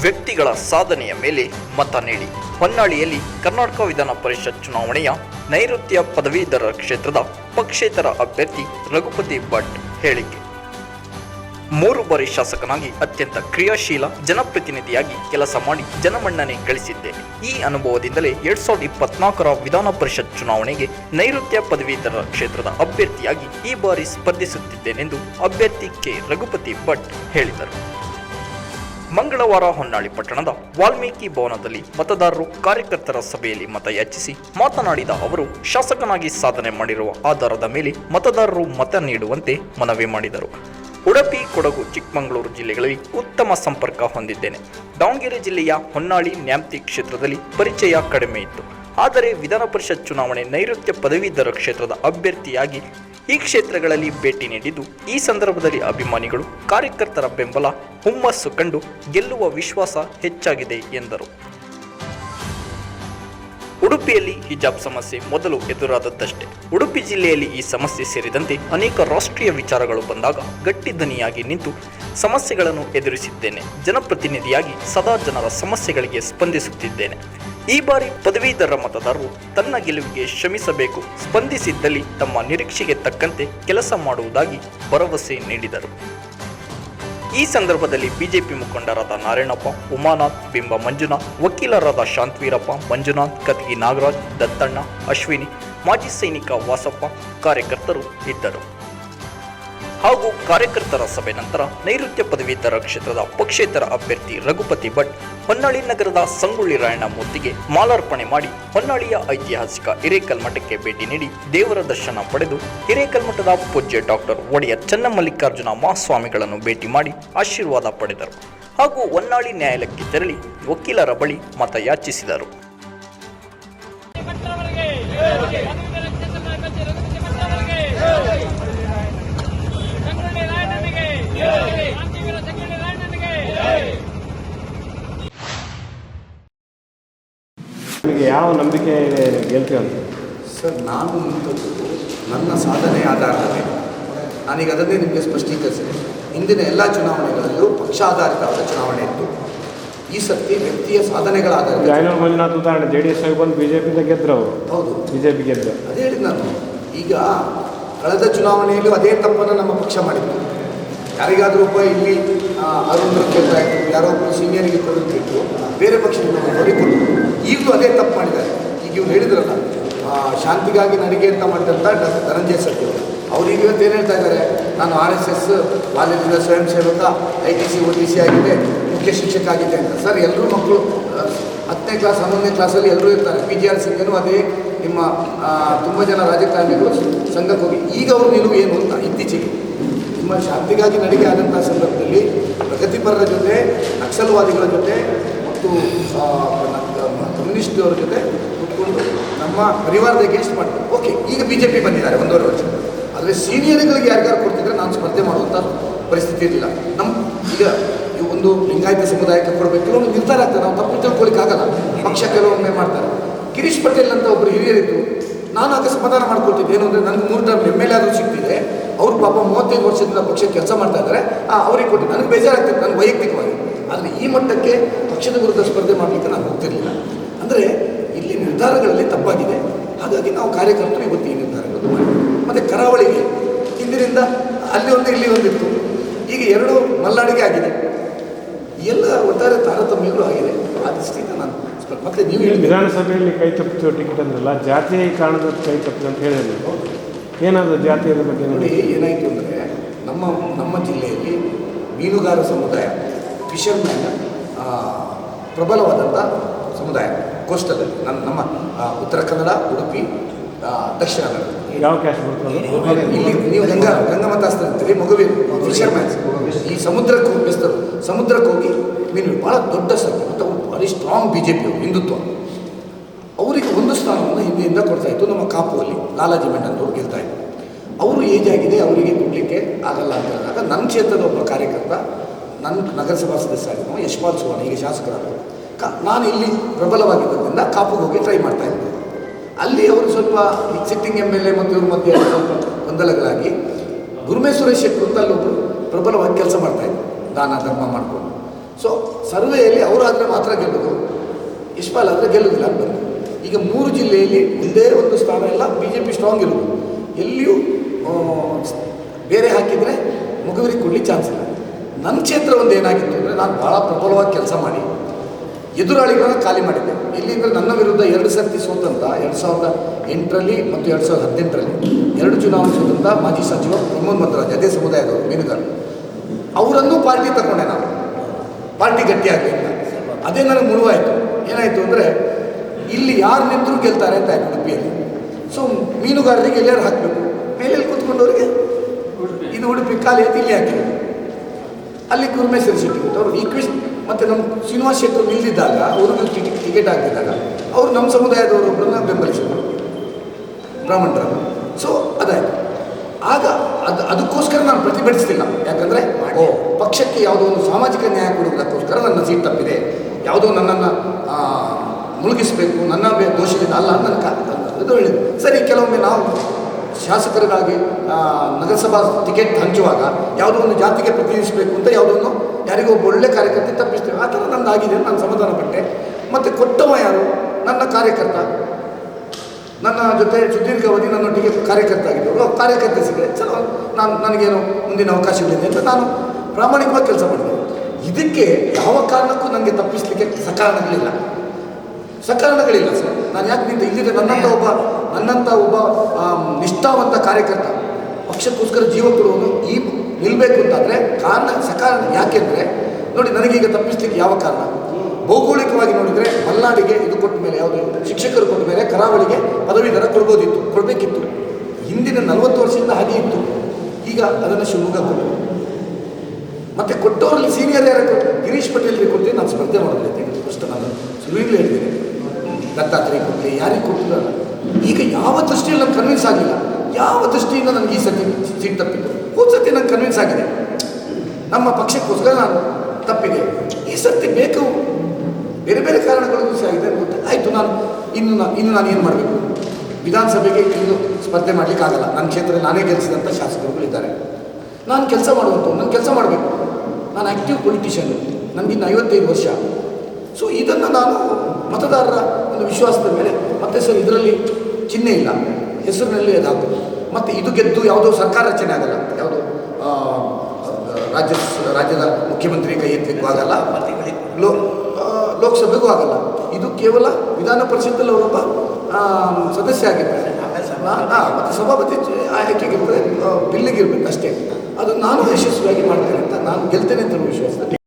ವ್ಯಕ್ತಿಗಳ ಸಾಧನೆಯ ಮೇಲೆ ಮತ ನೀಡಿ. ಹೊನ್ನಾಳಿಯಲ್ಲಿ ಕರ್ನಾಟಕ ವಿಧಾನ ಪರಿಷತ್ ಚುನಾವಣೆಯ ನೈಋತ್ಯ ಪದವೀಧರ ಕ್ಷೇತ್ರದ ಪಕ್ಷೇತರ ಅಭ್ಯರ್ಥಿ ರಘುಪತಿ ಭಟ್ ಹೇಳಿಕೆ. ಮೂರು ಬಾರಿ ಶಾಸಕನಾಗಿ ಅತ್ಯಂತ ಕ್ರಿಯಾಶೀಲ, ಜನಪ್ರತಿನಿಧಿಯಾಗಿ ಕೆಲಸ ಮಾಡಿ ಜನಮನ್ನಣೆ ಗಳಿಸಿದ್ದೇನೆ. ಈ ಅನುಭವದಿಂದಲೇ ಎರಡ್ ಸಾವಿರದ ಇಪ್ಪತ್ನಾಲ್ಕರ ವಿಧಾನ ಪರಿಷತ್ ಚುನಾವಣೆಗೆ ನೈಋತ್ಯ ಪದವೀಧರ ಕ್ಷೇತ್ರದ ಅಭ್ಯರ್ಥಿಯಾಗಿ ಈ ಬಾರಿ ಸ್ಪರ್ಧಿಸುತ್ತಿದ್ದೇನೆಂದು ಅಭ್ಯರ್ಥಿ ಕೆ. ರಘುಪತಿ ಭಟ್ ಹೇಳಿದರು. ಮಂಗಳವಾರ ಹೊನ್ನಾಳಿ ಪಟ್ಟಣದ ವಾಲ್ಮೀಕಿ ಭವನದಲ್ಲಿ ಮತದಾರರು ಕಾರ್ಯಕರ್ತರ ಸಭೆಯಲ್ಲಿ ಮತಯಾಚಿಸಿ ಮಾತನಾಡಿದ ಅವರು, ಶಾಸಕನಾಗಿ ಸಾಧನೆ ಮಾಡಿರುವ ಆಧಾರದ ಮೇಲೆ ಮತದಾರರು ಮತ ನೀಡುವಂತೆ ಮನವಿ ಮಾಡಿದರು. ಉಡುಪಿ, ಕೊಡಗು, ಚಿಕ್ಕಮಗಳೂರು ಜಿಲ್ಲೆಗಳಲ್ಲಿ ಉತ್ತಮ ಸಂಪರ್ಕ ಹೊಂದಿದ್ದೇನೆ. ದಾವಣಗೆರೆ ಜಿಲ್ಲೆಯ ಹೊನ್ನಾಳಿ ನ್ಯಾಮ್ತಿ ಕ್ಷೇತ್ರದಲ್ಲಿ ಪರಿಚಯ ಕಡಿಮೆ ಇತ್ತು. ಆದರೆ ವಿಧಾನ ಪರಿಷತ್ ಚುನಾವಣೆ ನೈಋತ್ಯ ಪದವೀಧರ ಕ್ಷೇತ್ರದ ಅಭ್ಯರ್ಥಿಯಾಗಿ ಈ ಕ್ಷೇತ್ರಗಳಲ್ಲಿ ಭೇಟಿ ನೀಡಿದ್ದು ಈ ಸಂದರ್ಭದಲ್ಲಿ ಅಭಿಮಾನಿಗಳು, ಕಾರ್ಯಕರ್ತರ ಬೆಂಬಲ, ಹುಮ್ಮಸ್ಸು ಕಂಡು ಗೆಲ್ಲುವ ವಿಶ್ವಾಸ ಹೆಚ್ಚಾಗಿದೆ ಎಂದರು. ಉಡುಪಿಯಲ್ಲಿ ಹಿಜಾಬ್ ಸಮಸ್ಯೆ ಮೊದಲು ಎದುರಾದದ್ದಷ್ಟೇ. ಉಡುಪಿ ಜಿಲ್ಲೆಯಲ್ಲಿ ಈ ಸಮಸ್ಯೆ ಸೇರಿದಂತೆ ಅನೇಕ ರಾಷ್ಟ್ರೀಯ ವಿಚಾರಗಳು ಬಂದಾಗ ಗಟ್ಟಿ ದನಿಯಾಗಿ ನಿಂತು ಸಮಸ್ಯೆಗಳನ್ನು ಎದುರಿಸಿದ್ದೇನೆ. ಜನಪ್ರತಿನಿಧಿಯಾಗಿ ಸದಾ ಜನರ ಸಮಸ್ಯೆಗಳಿಗೆ ಸ್ಪಂದಿಸುತ್ತಿದ್ದೇನೆ. ಈ ಬಾರಿ ಪದವೀಧರ ಮತದಾರರು ತನ್ನ ಗೆಲುವಿಗೆ ಶ್ರಮಿಸಬೇಕು. ಸ್ಪಂದಿಸಿದ್ದಲ್ಲಿ ತಮ್ಮ ನಿರೀಕ್ಷೆಗೆ ತಕ್ಕಂತೆ ಕೆಲಸ ಮಾಡುವುದಾಗಿ ಭರವಸೆ ನೀಡಿದರು. ಈ ಸಂದರ್ಭದಲ್ಲಿ ಬಿಜೆಪಿ ಮುಖಂಡರಾದ ನಾರಾಯಣಪ್ಪ, ಉಮಾನಾಥ್, ಬಿಂಬ ಮಂಜುನಾಥ್, ವಕೀಲರಾದ ಶಾಂತವೀರಪ್ಪ, ಮಂಜುನಾಥ್, ಕತ್ಗಿ ನಾಗರಾಜ್, ದತ್ತಣ್ಣ, ಅಶ್ವಿನಿ, ಮಾಜಿ ಸೈನಿಕ ವಾಸಪ್ಪ, ಕಾರ್ಯಕರ್ತರು ಇದ್ದರು. ಹಾಗೂ ಕಾರ್ಯಕರ್ತರ ಸಭೆ ನಂತರ ನೈಋತ್ಯ ಪದವೀಧರ ಕ್ಷೇತ್ರದ ಪಕ್ಷೇತರ ಅಭ್ಯರ್ಥಿ ರಘುಪತಿ ಭಟ್ ಹೊನ್ನಾಳಿ ನಗರದ ಸಂಗೊಳ್ಳಿ ರಾಯಣ್ಣ ಮೂರ್ತಿಗೆ ಮಾಲಾರ್ಪಣೆ ಮಾಡಿ ಹೊನ್ನಾಳಿಯ ಐತಿಹಾಸಿಕ ಹಿರೇಕಲ್ ಮಠಕ್ಕೆ ಭೇಟಿ ನೀಡಿ ದೇವರ ದರ್ಶನ ಪಡೆದು ಹಿರೇಕಲ್ ಮಠದ ಪೂಜ್ಯ ಡಾಕ್ಟರ್ ಒಡೆಯ ಚನ್ನಮಲ್ಲಿಕಾರ್ಜುನ ಮಹಾಸ್ವಾಮಿಗಳನ್ನು ಭೇಟಿ ಮಾಡಿ ಆಶೀರ್ವಾದ ಪಡೆದರು ಹಾಗೂ ಹೊನ್ನಾಳಿ ನ್ಯಾಯಾಲಯಕ್ಕೆ ತೆರಳಿ ವಕೀಲರ ಬಳಿ ಮತ ಯಾಚಿಸಿದರು ಭಟ್ರವರಿಗೆ ಪದವೀಧರ ಕ್ಷೇತ್ರದ ಅಭ್ಯರ್ಥಿ ರಘುಪತಿ ಭಟ್ರವರಿಗೆ ಸಂಗೊಳ್ಳಿ ರಾಯಣ್ಣನಿಗೆ ಕ್ರಾಂತಿವೀರ ಸಂಗೊಳ್ಳಿ ರಾಯಣ್ಣನಿಗೆ ನಿಮಗೆ ಯಾವ ನಂಬಿಕೆ ಗೆಲ್ತೀವಿ ಅಂತ ಸರ್ ನಾನು ನಿಂತದ್ದು ನನ್ನ ಸಾಧನೆ ಆಧಾರದ ಮೇಲೆ ನಾನೀಗ ಅದನ್ನೇ ನಿಮಗೆ ಸ್ಪಷ್ಟೀಕರಿಸಿದೆ. ಹಿಂದಿನ ಎಲ್ಲ ಚುನಾವಣೆಗಳಲ್ಲೂ ಪಕ್ಷ ಆಧಾರಿತವಾದ ಚುನಾವಣೆ ಇತ್ತು. ಈ ಸರ್ತಿ ವ್ಯಕ್ತಿಯ ಸಾಧನೆಗಳ ಆಧಾರಿತ ಜಾಯ್ನೂರು ಮಂಜುನಾಥ್ ಉದಾಹರಣೆ ಜೆ ಡಿ ಎಸ್ ಬಂದು ಬಿ ಜೆ ಪಿಯಿಂದ ಗೆದ್ರು ಅವರು. ಹೌದು. ಬಿ ಜೆ ಪಿ ಗೆದ್ದು ಅದೇ ಹೇಳಿದ್ ನಾನು. ಈಗ ಕಳೆದ ಚುನಾವಣೆಯಲ್ಲೂ ಅದೇ ತಪ್ಪನ್ನು ನಮ್ಮ ಪಕ್ಷ ಮಾಡಿತ್ತು. ಯಾರಿಗಾದರೂ ಒಬ್ಬ ಇಲ್ಲಿ ಅರುಣ್ ಗೆದ್ದಾಯಿತು ಯಾರೋ ಒಬ್ಬರು ಸೀನಿಯರಿಗೆ ಕೊಡುತ್ತಿತ್ತು ಬೇರೆ ಪಕ್ಷದಿಂದ ಹೊಡಿಕೊಟ್ಟು ಈಗಲೂ ಅದೇ ತಪ್ಪು ಮಾಡಿದ್ದಾರೆ. ಈಗ ಇವ್ರು ಹೇಳಿದ್ರಲ್ಲ ಶಾಂತಿಗಾಗಿ ನಡಿಗೆ ಅಂತ ಮಾಡಿದಂಥ ಧನಂಜಯ ಸತ್ಯ ಅವ್ರು ಈಗ ಇವತ್ತು ಏನು ಹೇಳ್ತಾ ಇದ್ದಾರೆ? ನಾನು ಆರ್ ಎಸ್ ಎಸ್ ಬಾಲ್ಯದಿಂದ ಸ್ವಯಂ ಸೇವಕ I T C, O T C ಆಗಿದೆ, ಮುಖ್ಯ ಶಿಕ್ಷಕ ಆಗಿದೆ ಅಂತ. ಸರ್ ಎಲ್ಲರೂ ಮಕ್ಕಳು ಹತ್ತನೇ ಕ್ಲಾಸ್, ಹನ್ನೊಂದನೇ ಕ್ಲಾಸಲ್ಲಿ ಎಲ್ಲರೂ ಇರ್ತಾರೆ. ಪಿ ಜಿ ಆರ್ ಸಿಂಗನು ಅದೇ ನಿಮ್ಮ ತುಂಬ ಜನ ರಾಜಕಾರಣಿಗಳು ಸಂಘಕ್ಕೆ ಹೋಗಿ. ಈಗ ಅವರು ನೀನು ಏನು ಅಂತ ಇತ್ತೀಚೆಗೆ? ನಿಮ್ಮ ಶಾಂತಿಗಾಗಿ ನಡಿಗೆ ಆದಂಥ ಸಂದರ್ಭದಲ್ಲಿ ಪ್ರಗತಿಪರರ ಜೊತೆ, ನಕ್ಸಲ್ವಾದಿಗಳ ಜೊತೆ ಕಮ್ಯುನಿಸ್ಟ್ನವರ ಜೊತೆ ಕೂತ್ಕೊಂಡು ನಮ್ಮ ಪರಿವಾರದ ಅಗೇನ್ಸ್ಟ್ ಮಾಡಿ ಓಕೆ ಈಗ ಬಿ ಜೆ ಪಿ ಬಂದಿದ್ದಾರೆ ಒಂದೂವರೆ ವರ್ಷ. ಆದರೆ ಸೀನಿಯರ್ಗಳಿಗೆ ಯಾರಿಗಾರು ಕೊಡ್ತಿದ್ರೆ ನಾನು ಸ್ಪರ್ಧೆ ಮಾಡುವಂಥ ಪರಿಸ್ಥಿತಿ ಇರಲಿಲ್ಲ. ನಮ್ಮ ಈಗ ಈ ಒಂದು ಲಿಂಗಾಯತ ಸಮುದಾಯಕ್ಕೆ ಕೊಡಬೇಕು. ಕೆಲವೊಂದು ನಿರ್ಧಾರ ಆಗ್ತದೆ. ನಾವು ತಪ್ಪು ತಿಳ್ಕೊಳಿಕ್ಕಾಗಲ್ಲ ಪಕ್ಷ ಕೆಲವೊಮ್ಮೆ ಮಾಡ್ತಾರೆ. ಗಿರೀಶ್ ಪಟೇಲ್ ಅಂತ ಒಬ್ಬರು ಹಿರಿಯರಿದ್ದು ನಾನು ಆಗ ಸಮಾಧಾನ ಮಾಡ್ಕೊಳ್ತಿದ್ದೆ. ಏನು ಅಂದರೆ ನನಗೆ ಮೂರು ಟರ್ಮ್ ಎಂ ಎಲ್ ಆದರೂ ಸಿಗ್ತಿದೆ. ಅವ್ರು ಪಾಪ ಮೂವತ್ತೈದು ವರ್ಷದಿಂದ ಪಕ್ಷಕ್ಕೆ ಕೆಲಸ ಮಾಡ್ತಾ ಇದ್ದಾರೆ. ಅವ್ರಿಗೆ ಕೊಟ್ಟು ನನಗೆ ಬೇಜಾರಾಗ್ತಿತ್ತು ನನ್ನ ವೈಯಕ್ತಿಕವಾಗಿ. ಆದರೆ ಈ ಮಟ್ಟಕ್ಕೆ ಪಕ್ಷದ ವಿರುದ್ಧ ಸ್ಪರ್ಧೆ ಮಾಡಲಿಕ್ಕೆ ನಾನು ಹೋಗ್ತಿರಲಿಲ್ಲ. ಅಂದರೆ ಇಲ್ಲಿ ನಿರ್ಧಾರಗಳಲ್ಲಿ ತಪ್ಪಾಗಿದೆ. ಹಾಗಾಗಿ ನಾವು ಕಾರ್ಯಕರ್ತರು ಇವತ್ತು ಈ ನಿರ್ಧಾರಗಳನ್ನು ಮಾಡಿ ಮತ್ತು ಕರಾವಳಿಗೆ ಹಿಂದಿನಿಂದ ಅಲ್ಲಿ ಒಂದು ಇಲ್ಲಿ ಒಂದಿತ್ತು ಈಗ ಎರಡು ಮಲ್ನಾಡಿಗೆ ಆಗಿದೆ. ಎಲ್ಲ ಒಟ್ಟಾರೆ ತಾರತಮ್ಯಗಳು ಆಗಿದೆ. ಆ ದೃಷ್ಟಿಯಿಂದ ನಾನು ಮತ್ತೆ ನೀವು ಹೇಳಿದ ವಿಧಾನಸಭೆಯಲ್ಲಿ ಕೈ ತಪ್ಪಿತು ಟಿಕೆಟ್ ಅಂದ್ರಲ್ಲ ಜಾತಿಯ ಕಾರಣದ ಕೈ ತಪ್ಪಿತು ಅಂತ ಹೇಳಿದ್ರು ಏನಾದರೂ ಜಾತಿಯ ಬಗ್ಗೆ ನೋಡಿ ನೋಡಿ ಏನಾಯಿತು ಅಂದರೆ ನಮ್ಮ ನಮ್ಮ ಜಿಲ್ಲೆಯಲ್ಲಿ ಮೀನುಗಾರ ಸಮುದಾಯ ಫಿಷರ್ಮ್ಯಾನ್ ಪ್ರಬಲವಾದಂಥ ಸಮುದಾಯ ಕೋಸ್ಟಲ್ಲಿ ನಮ್ಮ ನಮ್ಮ ಉತ್ತರ ಕನ್ನಡ ಉಡುಪಿ ದಕ್ಷಿಣ ಕನ್ನಡ. ಇಲ್ಲಿ ನೀವು ಗಂಗಾ ಗಂಗಾಮತಾಸ್ತ್ರ ಅಂತೀರಿ ಮಗುವಿನ ಫಿಷರ್ಮ್ಯಾನ್ಸ್ ಈ ಸಮುದ್ರಕ್ಕೆ ಹೋಗಿ ಬೆಸ್ತರು ಸಮುದ್ರಕ್ಕೆ ಹೋಗಿ ಮೀನು ಭಾಳ ದೊಡ್ಡ ಸಂಖ್ಯೆ ಭಾರಿ strong B J P Hindutva. ಅವರಿಗೆ ಒಂದು ಸ್ಥಾನವನ್ನು ಹಿಂದೆಯಿಂದ ಕೊಡ್ತಾ ಇತ್ತು ನಮ್ಮ ಕಾಪುವಲ್ಲಿ ಲಾಲಾಜಿ ಮೆಂಡನ್ ಗೆಲ್ತಾ ಇದ್ರು. ಅವರು ಏಜ್ ಆಗಿದೆ ಅವರಿಗೆ ಕೊಡಲಿಕ್ಕೆ ಆಗಲ್ಲ ಅಂತ ಹೇಳಿದಾಗ ನನ್ನ ಕ್ಷೇತ್ರದ ಒಬ್ಬ ಕಾರ್ಯಕರ್ತ ನನ್ನ ನಗರಸಭಾ ಸದಸ್ಯ ಆಗಿದ್ದು ಯಶ್ಪಾಲ್ ಸುವರ್ಣ ಈಗ ಶಾಸಕರಾದರು ಕಾ, ನಾನು ಇಲ್ಲಿ ಪ್ರಬಲವಾಗಿದ್ದರಿಂದ ಕಾಪುಗೆ ಹೋಗಿ ಟ್ರೈ ಮಾಡ್ತಾ ಇದ್ದೆ. ಅಲ್ಲಿ ಅವರು ಸ್ವಲ್ಪ ಸಿಟ್ಟಿಂಗ್ ಎಂ ಎಲ್ ಎ ಮತ್ತು ಇವ್ರ ಮಧ್ಯೆ ಸ್ವಲ್ಪ ಗೊಂದಲಗಳಾಗಿ ಗುರುಮೇ ಸುರೇಶ್ ಅಂತ ಅಲ್ಲೊಬ್ಬರು ಪ್ರಬಲವಾಗಿ ಕೆಲಸ ಮಾಡ್ತಾ ಇದ್ದೆ ದಾನ, ಧರ್ಮ ಮಾಡಿಕೊಂಡು. ಸೊ ಸರ್ವೆಯಲ್ಲಿ ಅವರಾದರೆ ಮಾತ್ರ ಗೆಲ್ಲೋದು, ಯಶ್ಪಾಲ್ ಆದರೆ ಗೆಲ್ಲೋದಿಲ್ಲ ಅಂತ ಈಗ ಮೂರು ಜಿಲ್ಲೆಯಲ್ಲಿ ಒಂದೇ ಒಂದು ಸ್ಥಾನ ಎಲ್ಲ ಬಿ ಜೆ ಪಿ ಸ್ಟ್ರಾಂಗ್ ಇರೋದು ಎಲ್ಲಿಯೂ ಬೇರೆ ಹಾಕಿದರೆ ಮುಗುವರಿ ಕೊಡಲಿ ಚಾನ್ಸ್ ಇಲ್ಲ. ನನ್ನ ಕ್ಷೇತ್ರ ಒಂದು ಏನಾಗಿತ್ತು ಅಂದರೆ ನಾನು ಭಾಳ ಪ್ರಬಲವಾಗಿ ಕೆಲಸ ಮಾಡಿ ಎದುರಾಳಿಗಳನ್ನ ಖಾಲಿ ಮಾಡಿದ್ದೆ. ಇಲ್ಲಿ ಅಂದರೆ ನನ್ನ ವಿರುದ್ಧ ಎರಡು ಸರ್ತಿ ಸೋತಂತ ಎರಡು ಸಾವಿರದ ಎಂಟರಲ್ಲಿ ಮತ್ತು ಎರಡು ಸಾವಿರದ ಹದಿನೆಂಟರಲ್ಲಿ ಎರಡು ಚುನಾವಣೆ ಸೋತಂತ ಮಾಜಿ ಸಚಿವ ಪ್ರಮೋದ್ ಮಂತ್ರಾಜ್ ಅದೇ ಸಮುದಾಯದವರು, ಮೀನುಗಾರರು. ಅವರನ್ನು ಪಾರ್ಟಿ ತಗೊಂಡೆ ನಾನು. ಪಾರ್ಟಿ ಗಟ್ಟಿಯಾಗಲಿಲ್ಲ. ಅದೇ ನನಗೆ ಮುಳುವಾಯಿತು. ಏನಾಯಿತು ಅಂದರೆ ಇಲ್ಲಿ ಯಾರು ನಿಂತರೂ ಗೆಲ್ತಾರೆ ಅಂತ ಆಯ್ತು ಉಡುಪಿಯಲ್ಲಿ. ಸೊ ಮೀನುಗಾರರಿಗೆ ಎಲ್ಲರೂ ಹಾಕಬೇಕು. ಮೇಲೆ ಕೂತ್ಕೊಂಡವ್ರಿಗೆ? ಇದು ಉಡುಪಿ, ಖಾಲಿ ಆಯ್ತು ಇಲ್ಲಿ ಹಾಕಿದ್ರು ಅಲ್ಲಿ ಕುರ್ಮೇಶ್ವರ ಶೆಟ್ಟಿ ಅವರು ಈಕ್ವಿಸ್ಟ್ ಮತ್ತು ನಮ್ಮ ಶ್ರೀನಿವಾಸ್ ಶೆಟ್ಟರು ನಿಲ್ದಿದ್ದಾಗ, ಅವರು ಟಿಕೆಟ್ ಟಿಕೆಟ್ ಆಗಿದ್ದಾಗ ಅವರು ನಮ್ಮ ಸಮುದಾಯದವರೊಬ್ಬರನ್ನ ಬೆಂಬಲಿಸಿದರು. ಬ್ರಾಹ್ಮಣರನ್ನು. ಸೊ ಅದಾಯಿತು. ಆಗ ಅದು ಅದಕ್ಕೋಸ್ಕರ ನಾನು ಪ್ರತಿಭಟಿಸಲಿಲ್ಲ. ಯಾಕಂದರೆ, ಓ, ಪಕ್ಷಕ್ಕೆ ಯಾವುದೋ ಒಂದು ಸಾಮಾಜಿಕ ನ್ಯಾಯ ಕೊಡುವುದಕ್ಕೋಸ್ಕರ ನನ್ನ ಸೀಟ್ ತಪ್ಪಿದೆ. ಯಾವುದೋ ನನ್ನನ್ನು ಮುಳುಗಿಸಬೇಕು, ನನ್ನ ದೋಷದಿಂದ ಅಲ್ಲ ನನ್ನ ಕಾ ಇದು ಹೇಳಿದೆ ಸರಿ, ಕೆಲವೊಮ್ಮೆ ನಾವು ಶಾಸಕರಿಗಾಗಿ ನಗರಸಭಾ ಟಿಕೆಟ್ ಹಂಚುವಾಗ ಯಾವುದೋ ಒಂದು ಜಾತಿಗೆ ಪ್ರತಿನಿಧಿಸಬೇಕು ಅಂತ ಯಾವುದೋ ಒಂದು ಯಾರಿಗೋ ಒಬ್ಬ ಒಳ್ಳೆ ಕಾರ್ಯಕರ್ತೆ ತಪ್ಪಿಸ್ತೇವೆ ಆ ಥರ ನಂದು ಆಗಿದೆ ನಾನು ಸಮಾಧಾನ ಪಟ್ಟೆ. ಮತ್ತು ಕೊಟ್ಟವ ಯಾರು? ನನ್ನ ಕಾರ್ಯಕರ್ತ. ನನ್ನ ಜೊತೆ ಸುದೀರ್ಘ ಅವಧಿ ನನ್ನೊಟ್ಟಿಗೆ ಕಾರ್ಯಕರ್ತ ಆಗಿದ್ದವರು ಕಾರ್ಯಕರ್ತೆ ಸಿಗಲಿ ಚಲೋ. ನಾನು, ನನಗೇನು ಮುಂದಿನ ಅವಕಾಶಗಳಿದೆ ಅಂತ ನಾನು ಪ್ರಾಮಾಣಿಕವಾಗಿ ಕೆಲಸ ಮಾಡಿದೆ. ಇದಕ್ಕೆ ಯಾವ ಕಾರಣಕ್ಕೂ ನನಗೆ ತಪ್ಪಿಸಲಿಕ್ಕೆ ಸಕಾರಣಗಳಿಲ್ಲ ಸಕಾರಣಗಳಿಲ್ಲ ಸರ್. ನಾನು ಯಾಕೆ ನಿಂತೆ ಇಲ್ಲಿದೆ? ನನ್ನಂಥ ಒಬ್ಬ ನನ್ನಂಥ ಒಬ್ಬ ನಿಷ್ಠಾವಂತ ಕಾರ್ಯಕರ್ತ ಪಕ್ಷಕ್ಕೋಸ್ಕರ ಜೀವ ಕೊಡುವನು ಈ ನಿಲ್ಲಬೇಕು ಅಂತಾದರೆ ಕಾರಣ ಸಕಾರಣ ಯಾಕೆಂದರೆ ನೋಡಿ, ನನಗೀಗ ತಪ್ಪಿಸ್ಲಿಕ್ಕೆ ಯಾವ ಕಾರಣ? ಭೌಗೋಳಿಕವಾಗಿ ನೋಡಿದರೆ ಮಲ್ನಾಡಿಗೆ ಇದು ಕೊಟ್ಟ ಮೇಲೆ, ಯಾವುದು, ಶಿಕ್ಷಕರು ಕೊಟ್ಟ ಮೇಲೆ ಕರಾವಳಿಗೆ ಪದವೀಧರ ಕೊಡ್ಬೋದಿತ್ತು, ಕೊಡಬೇಕಿತ್ತು. ಹಿಂದಿನ ನಲವತ್ತು ವರ್ಷದಿಂದ ಹಾಗೆ ಇತ್ತು. ಈಗ ಅದನ್ನು ಶಿವಮೊಗ್ಗ ಕೊಟ್ಟರು. ಮತ್ತು ಕೊಟ್ಟವರಲ್ಲಿ ಸೀನಿಯರ್ ಯಾರು ಗಿರೀಶ್ ಪಟೇಲ್ಗೆ ಕೊಟ್ಟು ನಾನು ಸ್ಪರ್ಧೆ ಮಾಡೋದಿಲ್ಲ. ಫಸ್ಟ್ ನಾನು ಸುರುವಿಗ್ಲೂ ಹೇಳಿದ್ದೇನೆ. ದತ್ತಾತ್ರೇಯ ಕೊಟ್ಟಿದೆ ಯಾರಿಗೆ ಕೊಟ್ಟಿಲ್ಲ ಈಗ ಯಾವ ದೃಷ್ಟಿಯಲ್ಲಿ ನಾನು ಕನ್ವಿನ್ಸ್ ಆಗಿಲ್ಲ ಯಾವ ದೃಷ್ಟಿಯಿಂದ ನನಗೆ ಈ ಸತಿ ಸೀಟ್ ತಪ್ಪಿದೆ ಹೋದ ಸತಿ ನಂಗೆ ಕನ್ವಿನ್ಸ್ ಆಗಿದೆ. ನಮ್ಮ ಪಕ್ಷಕ್ಕೋಸ್ಕರ ನಾನು ತಪ್ಪಿದೆ. ಈ ಸತಿ ಬೇಕು. ಬೇರೆ ಬೇರೆ ಕಾರಣಗಳಿಗೂ ಸಹ ಇದೆ ಗೊತ್ತೆ? ಆಯಿತು, ನಾನು ಇನ್ನು ನಾನು ಇನ್ನು ನಾನು ಏನು ಮಾಡಬೇಕು? ವಿಧಾನಸಭೆಗೆ ಇನ್ನು ಸ್ಪರ್ಧೆ ಮಾಡಲಿಕ್ಕಾಗಲ್ಲ ನನ್ನ ಕ್ಷೇತ್ರದಲ್ಲಿ ನಾನೇ ಗೆಲ್ಲಿಸಿದಂಥ ಶಾಸಕರುಗಳಿದ್ದಾರೆ ನಾನು ಕೆಲಸ ಮಾಡುವಂಥ ನಾನು ಕೆಲಸ ಮಾಡಬೇಕು. ನಾನು ಆ್ಯಕ್ಟಿವ್ ಪೊಲಿಟಿಷಿಯನ್ ನನಗಿನ್ನು ಐವತ್ತೈದು ವರ್ಷ. ಸೊ ಇದನ್ನು ನಾನು ಮತದಾರರ ಒಂದು ವಿಶ್ವಾಸದ ಮೇಲೆ ಮತ್ತೆ ಸರ್ ಇದರಲ್ಲಿ ಚಿಹ್ನೆ ಇಲ್ಲ. ಹೆಸರಿನಲ್ಲಿ ಅದಾಗುತ್ತೆ ಮತ್ತು ಇದು ಗೆದ್ದು ಯಾವುದೋ ಸರ್ಕಾರ ರಚನೆ ಆಗಲ್ಲ. ಯಾವುದೋ ರಾಜ್ಯ ರಾಜ್ಯದ ಮುಖ್ಯಮಂತ್ರಿ ಕೈ ಎತ್ತಲಿಕ್ಕೂ ಆಗಲ್ಲ. ಲೋ ಲೋಕಸಭೆಗೂ ಆಗಲ್ಲ. ಇದು ಕೇವಲ ವಿಧಾನ ಪರಿಷತ್ತಲ್ಲಿ ಅವರೊಬ್ಬ ಸದಸ್ಯ ಆಗಿದ್ದಾರೆ ಮತ್ತು ಸಭಾಪತಿ ಆಯ್ಕೆಗಿರ್ತದೆ ಬಿಲ್ಲಿಗಿರ್ಬೇಕು ಅಷ್ಟೇ. ಅದು ನಾನು ಯಶಸ್ವಿಯಾಗಿ ಮಾಡ್ತೇನೆ ಅಂತ, ನಾನು ಗೆಲ್ತೇನೆ ಅಂತ ವಿಶ್ವಾಸದಲ್ಲಿ